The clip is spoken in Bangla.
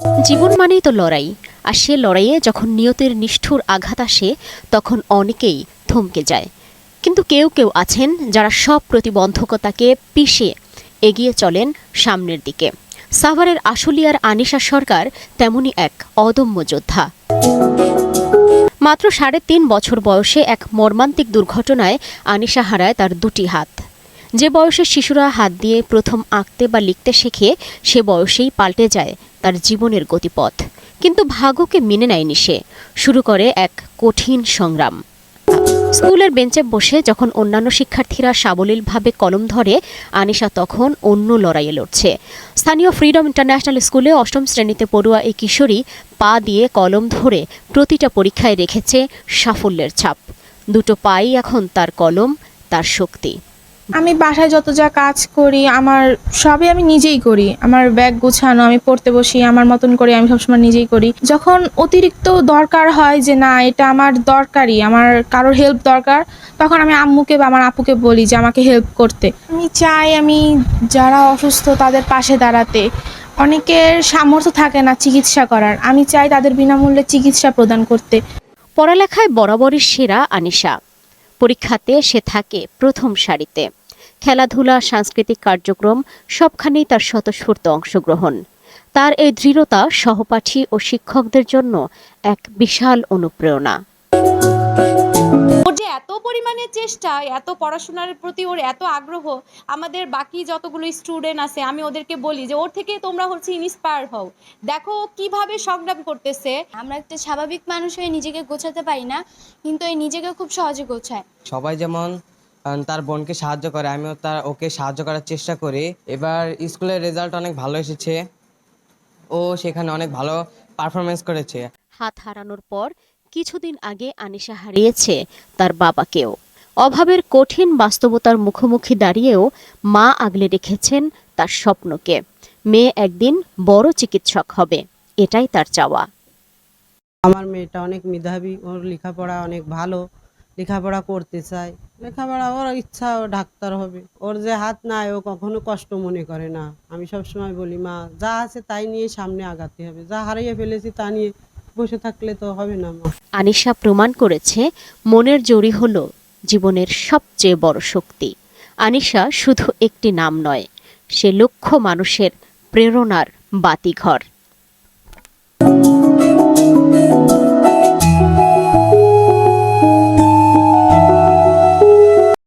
জীবন মানেই তো লড়াই, আর সে লড়াইয়ে যখন নিয়তের নিষ্ঠুর আঘাত আসে, তখন অনেকেই থমকে যায়। কিন্তু কেউ কেউ আছেন যারা সব প্রতিবন্ধকতাকে পিষে এগিয়ে চলেন সামনের দিকে। সাভারের আশুলিয়ার আনিশা সরকার তেমনি এক অদম্য যোদ্ধা। মাত্র সাড়ে তিন বছর বয়সে এক মর্মান্তিক দুর্ঘটনায় আনিশা হারায় তার দুটি হাত। যে বয়সে শিশুরা হাত দিয়ে প্রথম আঁকতে বা লিখতে শেখে, সে বয়সেই পাল্টে যায় তার জীবনের গতিপথ। কিন্তু ভাগ্যকে মেনে নেয়নি সে। শুরু করে এক কঠিন সংগ্রাম। স্কুলের বেঞ্চে বসে যখন অন্যান্য শিক্ষার্থীরা সাবলীলভাবে কলম ধরে, আনিশা তখন অন্য লড়াইয়ে লড়ছে। স্থানীয় ফ্রিডম ইন্টারন্যাশনাল স্কুলে অষ্টম শ্রেণীতে পড়ুয়া এই কিশোরী পা দিয়ে কলম ধরে প্রতিটা পরীক্ষায় রেখেছে সাফল্যের ছাপ। দুটো পাই এখন তার কলম, তার শক্তি। আমি বাসায় যত যা কাজ করি, আমার সবই আমি নিজেই করি। আমার ব্যাগ গুছানো, আমি পড়তে বসি, আমার মতন করে আমি সবসময় নিজেই করি। যখন অতিরিক্ত দরকার হয় যে, না, এটা আমার দরকারই, আমার কারোর হেল্প দরকার, তখন আমি আম্মুকে বা আমার আপুকে বলি যে, আমাকে হেল্প করতে। আমি চাই আমি যারা অসুস্থ তাদের পাশে দাঁড়াতে। অনেকের সামর্থ্য থাকে না চিকিৎসা করার। আমি চাই তাদের বিনামূল্যে চিকিৎসা প্রদান করতে। পড়ালেখায় বরাবরই সেরা আনিশা। পরীক্ষাতে সে থাকে প্রথম সারিতে। খেলাধুলা সাংস্কৃতিক কার্যক্রম সবখানেই তার স্বতঃস্ফূর্ত অংশগ্রহণ। তার এই দৃঢ়তা সহপাঠী ও শিক্ষকদের জন্য এক বিশাল অনুপ্রেরণা। ওর যে এত পরিমাণে চেষ্টা এত পড়াশোনার প্রতি ওর এত আগ্রহ আমাদের বাকি যতগুলো স্টুডেন্ট আছে আমি ওদেরকে বলি যে ওর থেকে তোমরা হচ্ছে ইন্সপায়ার হও। দেখো কীভাবে সংগ্রাম করতেছে। আমরা একটা স্বাভাবিক মানুষ হয়ে নিজেকে গোছাতে পারি না কিন্তু এই নিজেকে খুব সহজে গোছায়। সবাই যেমন তার বোনকে সাহায্য করে। আমিও তার ওকে সাহায্য করার চেষ্টা করি। এবার স্কুলের রেজাল্ট অনেক ভালো এসেছে। ও সেখানে অনেক ভালো পারফরমেন্স করেছে। হাত হারানোর পর কিছুদিন আগে আনিশা হারিয়েছে তার বাবাকেও। অভাবের কঠিন বাস্তবতার মুখোমুখি দাঁড়িয়েও মা আগলে রেখেছেন তার স্বপ্নকে। মেয়ে একদিন বড় চিকিৎসক হবে এটাই তার চাওয়া। আমার মেয়েটা অনেক মেধাবী ওর লেখাপড়া অনেক ভালো। লেখাপড়া করতে চায়। লেখাপড়া ওর ইচ্ছা, ও ডাক্তার হবে। ওর যে হাত নাই, ও কখনো কষ্ট মনে করে না। আমি সব সময় বলি, মা, যা আছে তাই নিয়ে সামনে আগাতে হবে। যা হারিয়ে ফেলেছি তা নিয়ে বসে থাকলে তো হবে না, মা। আনিশা প্রমাণ করেছে, মনের জোরই হলো জীবনের সবচেয়ে বড় শক্তি। আনিশা শুধু একটি নাম নয়, সে লক্ষ মানুষের প্রেরণার বাতিঘর।